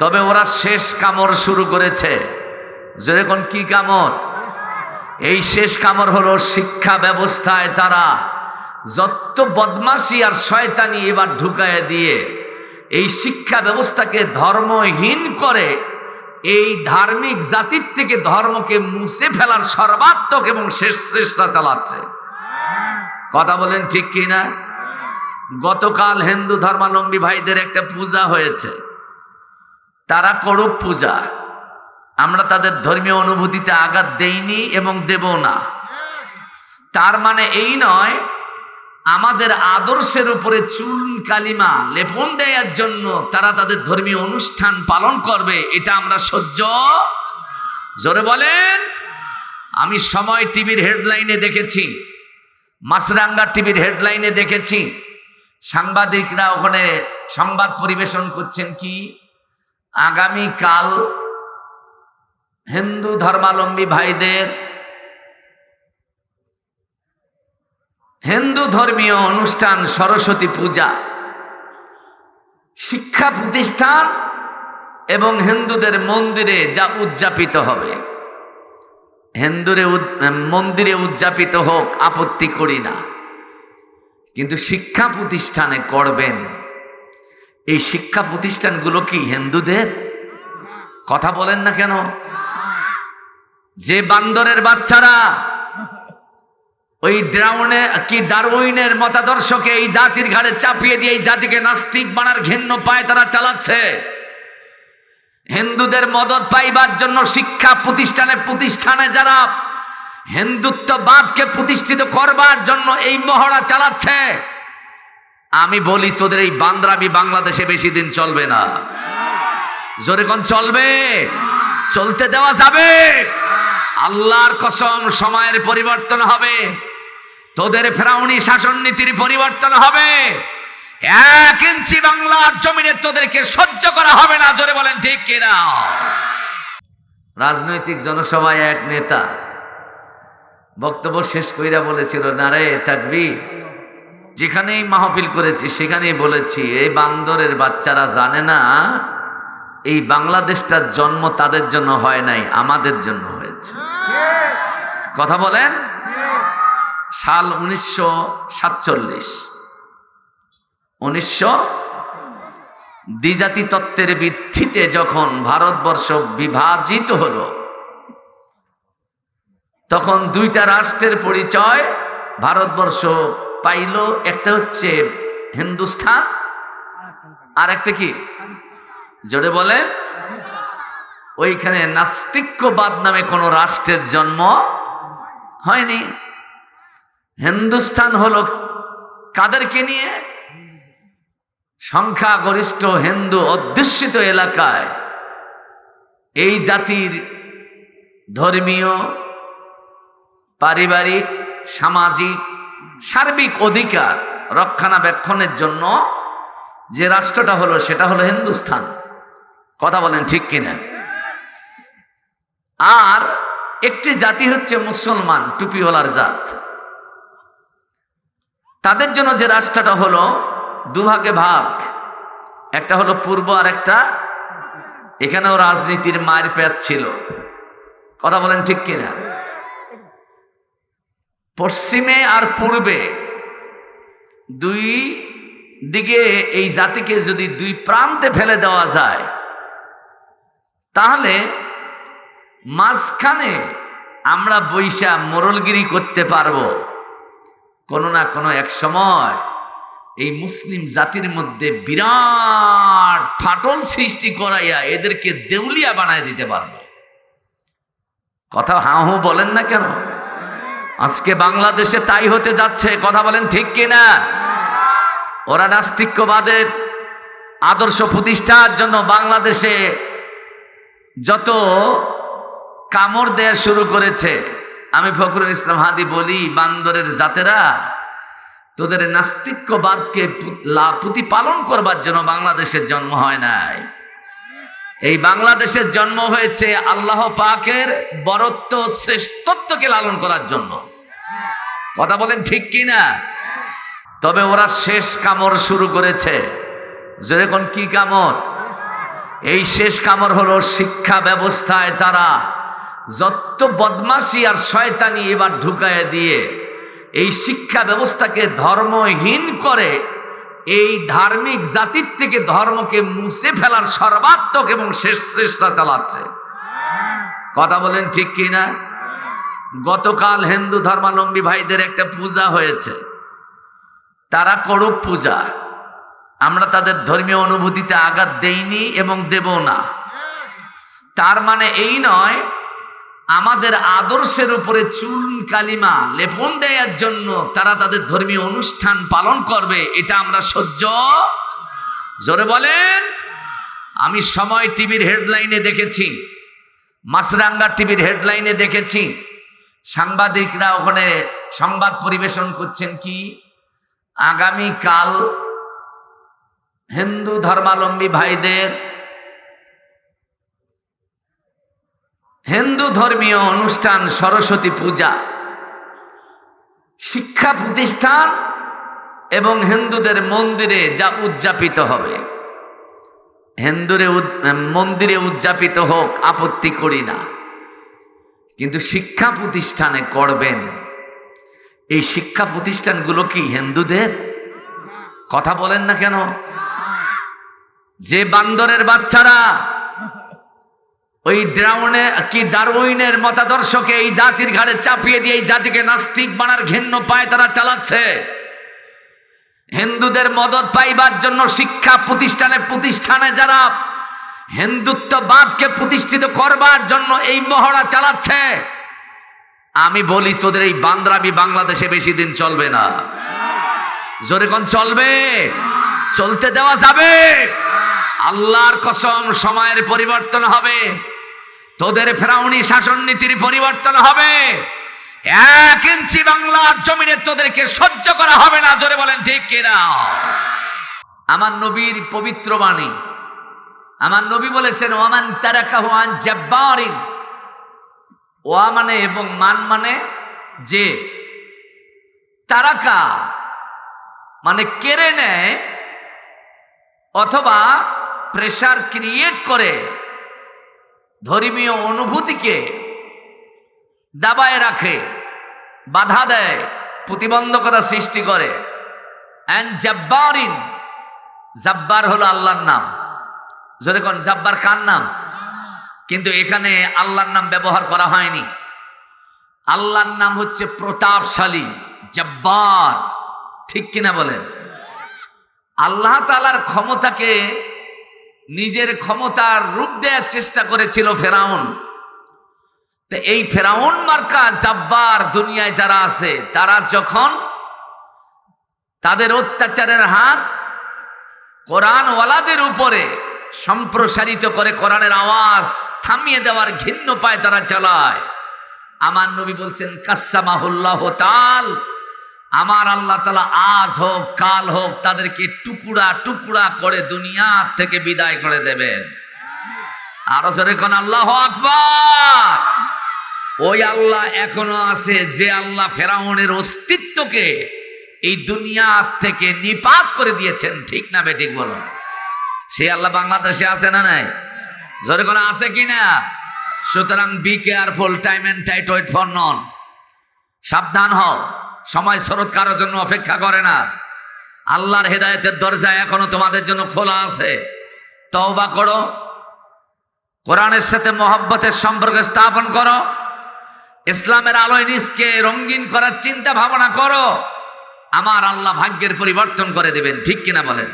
তবে ওরা শেষ কামড় শুরু করেছে। যেরকম কি কামড়? এই শেষ কামড় হলো শিক্ষা ব্যবস্থায় তারা যত বদমাশি আর শয়তানি এবার ঢুকায় দিয়ে এই শিক্ষা ব্যবস্থাকে ধর্মহীন করে, এই ধার্মিক জাতির থেকে ধর্মকে মুছে ফেলার সর্বাত্মক এবং শেষ চেষ্টা চালাচ্ছে। কথা বলেন ঠিক কি না গতকাল হিন্দু ধর্মাবলম্বী ভাইদের একটা পূজা হয়েছে। তারা করুক পূজা। আমরা তাদের ধর্মীয় অনুভূতিতে আঘাত দেইনি এবং দেব না। তার মানে এই নয়, আমাদের আদর্শের উপরে চুল, কালিমা লেপন দেওয়ার জন্য তারা তাদের ধর্মীয় অনুষ্ঠান পালন করবে, এটা আমরা সহ্য। জোরে বলেন, আমি সময় টিভির হেডলাইনে দেখেছি মাসরাঙ্গা টিভির হেডলাইনে দেখেছি। সাংবাদিকরা ওখানে সংবাদ পরিবেশন করছেন কি? আগামীকাল হিন্দু ধর্মাবলম্বী ভাইদের হিন্দু ধর্মীয় অনুষ্ঠান সরস্বতী পূজা, শিক্ষা প্রতিষ্ঠান এবং হিন্দুদের মন্দিরে যা উদযাপিত হবে। হিন্দুরে মন্দিরে উদযাপিত হোক, আপত্তি করি না। কিন্তু শিক্ষা প্রতিষ্ঠানে করবেন। এই শিক্ষা প্রতিষ্ঠানগুলো কি হিন্দুদের? কথা বলেন না কেন? যে বান্দরের বাচ্চারা ওই ড্রাউনে, কি ডারউইনের মতাদর্শকে এই জাতির ঘাড়ে চাপিয়ে দিয়ে এই জাতিকে নাস্তিক বানার ঘেন্ন পায় তারা চালাচ্ছে। হিন্দুদের মদত পাইবার জন্য শিক্ষা প্রতিষ্ঠানে প্রতিষ্ঠানে যারা হিন্দুত্ববাদকে প্রতিষ্ঠিত করবার জন্য এই মহড়া চালাচ্ছে আমি বলি, তোদের এই বান্দ্রামি বাংলাদেশে বেশি দিন চলবে না। জোরে কোন চলবে? চলতে দেওয়া যাবে। আল্লাহর কসম, সময়ের পরিবর্তন হবে। তোদের ফেরাউনি শাসন নীতির পরিবর্তন হবে। এক ইঞ্চি বাংলার জমিনে তোদেরকে সহ্য করা হবে না, জোরে বলেন ঠিক কিনা? রাজনৈতিক জনসভায় এক নেতা বক্তব্য শেষ কইরা বলেছিল, না রে, তাকবীর যেখানেই মাহফিল করেছি, সেখানেই বলেছি, এই বান্দরের বাচ্চারা জানে না, এই বাংলাদেশটার জন্ম তাদের জন্য হয় নাই, আমাদের জন্য হয়েছে। কথা বলেন? সাল উনিশশো সাতচল্লিশ। উনিশশো দ্বিজাতি তত্ত্বের ভিত্তিতে যখন ভারতবর্ষ বিভাজিত হলো, তখন দুইটা রাষ্ট্রের পরিচয় ভারতবর্ষ পাইল একটা হচ্ছে হিন্দুস্থান আর একটা কি? জোরে বলেন। ওইখানে নাস্তিক্যবাদ নামে কোনো রাষ্ট্রের জন্ম হয়নি। হিন্দুস্থান হলো কাদেরকে নিয়ে? সংখ্যাগরিষ্ঠ হিন্দু অধ্যুষিত এলাকায়। এই জাতির ধর্মীয়, পারিবারিক, সামাজিক সার্বিক অধিকার রক্ষণাবেক্ষণের জন্য যে রাষ্ট্রটা হলো, সেটা হলো হিন্দুস্থান। কথা বলেন ঠিক কিনা? আর একটি জাতি হচ্ছে মুসলমান, টুপিওয়ালার জাত। তাদের জন্য যে রাষ্ট্রটা হলো, দুভাগে ভাগ। একটা হলো পূর্ব আর একটা এখানেও রাজনীতির মায়ের পেঁচ ছিল। কথা বলেন ঠিক কিনা? পশ্চিমে আর পূর্বে। দুই দিকে এই জাতিকে যদি দুই প্রান্তে ফেলে দেওয়া যায়, তাহলে মাঝখানে আমরা বৈশা মোরলগিরি করতে পারব। কোনো না কোনো এক সময় এই মুসলিম জাতির মধ্যে বিরাট ফাটল সৃষ্টি করাইয়া এদেরকে দেউলিয়া বানায় দিতে পারব। কথা হাঁ হু বলেন না কেন? আজকে বাংলাদেশে তাই হতে যাচ্ছে, কথা বলেন ঠিক কিনা? ওরা নাস্তিক্যবাদের আদর্শ প্রতিষ্ঠার জন্য বাংলাদেশে যত কামড় দেয়া শুরু করেছে, আমি ফখরুল ইসলাম হাদি বলি, বান্দরের জাতেরা, তোদের নাস্তিক্যবাদকে প্রতিপালন করবার জন্য বাংলাদেশের জন্ম হয় নাই। এই বাংলাদেশের জন্ম হয়েছে আল্লাহ পাকের বরত্ব শ্রেষ্ঠত্বকে লালন করার জন্য। কথা বলেন ঠিক কি না তবে ওরা শেষ কামড় শুরু করেছে। যেরকম কি কামড়? এই শেষ কামড় হলো শিক্ষা ব্যবস্থায় তারা যত বদমাশি আর শয়তানি এবার ঢুকায় দিয়ে এই শিক্ষা ব্যবস্থাকে ধর্মহীন করে, এই ধার্মিক জাতির থেকে ধর্মকে মুছে ফেলার সর্বাত্মক এবং শেষ চেষ্টা চালাচ্ছে। কথা বলেন ঠিক কি না গতকাল হিন্দু ধর্মাবলম্বী ভাইদের একটা পূজা হয়েছে। তারা করুক পূজা। আমরা তাদের ধর্মীয় অনুভূতিতে আঘাত দেইনি এবং দেব না। তার মানে এই নয়, আমাদের আদর্শের উপরে চুল, কালিমা লেপন দেওয়ার জন্য তারা তাদের ধর্মীয় অনুষ্ঠান পালন করবে, এটা আমরা সহ্য জোরে বলেন। আমি সময় টিভির হেডলাইনে দেখেছি মাসরাঙ্গা টিভির হেডলাইনে দেখেছি সাংবাদিকরা ওখানে সংবাদ পরিবেশন করছেন কি? আগামীকাল হিন্দু ধর্মাবলম্বী ভাইদের হিন্দু ধর্মীয় অনুষ্ঠান সরস্বতী পূজা, শিক্ষা প্রতিষ্ঠান এবং হিন্দুদের মন্দিরে যা উদযাপিত হবে। হিন্দুরে মন্দিরে উদযাপিত হোক, আপত্তি করি না। কিন্তু শিক্ষা প্রতিষ্ঠানে করবেন। এই শিক্ষা প্রতিষ্ঠানগুলো কি হিন্দুদের? কথা বলেন না কেন? যে বান্দরের বাচ্চারা ওই ড্রাউনে, কি ডারউইনের মতাদর্শকে এই জাতির ঘাড়ে চাপিয়ে দিয়ে এই জাতিকে নাস্তিক বানার ঘেন্ন পায় তারা চালাচ্ছে। হিন্দুদের মদত পাইবার জন্য শিক্ষা প্রতিষ্ঠানে প্রতিষ্ঠানে যারা হিন্দুত্ববাদকে প্রতিষ্ঠিত করবার জন্য এই মহড়া চালাচ্ছে। আমি বলি, তোদের এই বান্দ্রামি বাংলাদেশে বেশি দিন চলবে না। জোরে কোন চলবে? চলতে দেওয়া যাবে। আল্লাহর কসম, সময়ের পরিবর্তন হবে। তোদের ফেরাউনি শাসন নীতির পরিবর্তন হবে। এক ইঞ্চি বাংলার জমিনে তোদেরকে সহ্য করা হবে না। জোরে বলেন, ঠিক কিনা? আমার নবীর পবিত্র বাণী আমার নবী বলেছেন, ওয়ামান তারাকাহু আন জাব্বারিন। ওয়া মানে এবং মান মানে যে তারাকা মানে কেড়ে নেয় অথবা প্রেশার ক্রিয়েট করে ধর্মীয় অনুভূতিকে দাবায় রাখে, বাধা দেয়, প্রতিবন্ধকতা সৃষ্টি করে। অ্যান্ড জাব্বারিন, জাব্বার হলো আল্লাহর নাম। জোরে কোন, জাব্বার কার নাম? কিন্তু এখানে আল্লাহর নাম ব্যবহার করা হয়নি। আল্লাহর নাম হচ্ছে প্রতাপশালী, জব্বার। ঠিক কিনা বলেন? আল্লাহ তালার ক্ষমতাকে নিজের ক্ষমতার রূপ দেওয়ার চেষ্টা করেছিল ফেরাউন। তো এই ফেরাউন মার্কা জাব্বার দুনিয়ায় যারা আছে, তারা যখন তাদের অত্যাচারের হাত কোরআনওয়ালাদের উপরে সম্প্রসারিত করে কোরআনের আওয়াজ থামিয়ে দেওয়ার ঘিন্ন পায় তারা চালায়। আমার নবী বলছেন, কাসামাহুল্লাহ তাল আমার আল্লাহ তালা আজ হোক, কাল হোক, তাদেরকে টুকুড়া টুকুড়া করে দুনিয়া থেকে বিদায় করে দেবেন। আরও জোরে কোন আল্লাহ আকবার। ওই আল্লাহ এখনও আছে, যে আল্লাহ ফেরাউনের অস্তিত্বকে এই দুনিয়া থেকে নিপাত করে দিয়েছেন। ঠিক না বে, ঠিক বলো। সে আল্লাহ বাংলাদেশে আছে না নাই? জোরে কোনো আছে কি না? সুতরাং be careful time and tide wait for none সাবধান হও, সময় স্রোত কারোর জন্য অপেক্ষা করে না। আল্লাহর হেদায়েতের দরজা এখনও তোমাদের জন্য খোলা আছে। তওবা করো, কোরআনের সাথে মহব্বতের সম্পর্ক স্থাপন করো। ইসলামের আলোয় নিজকে রঙিন করার চিন্তা ভাবনা করো। আমার আল্লাহ ভাগ্যের পরিবর্তন করে দেবেন, ঠিক কিনা বলেন?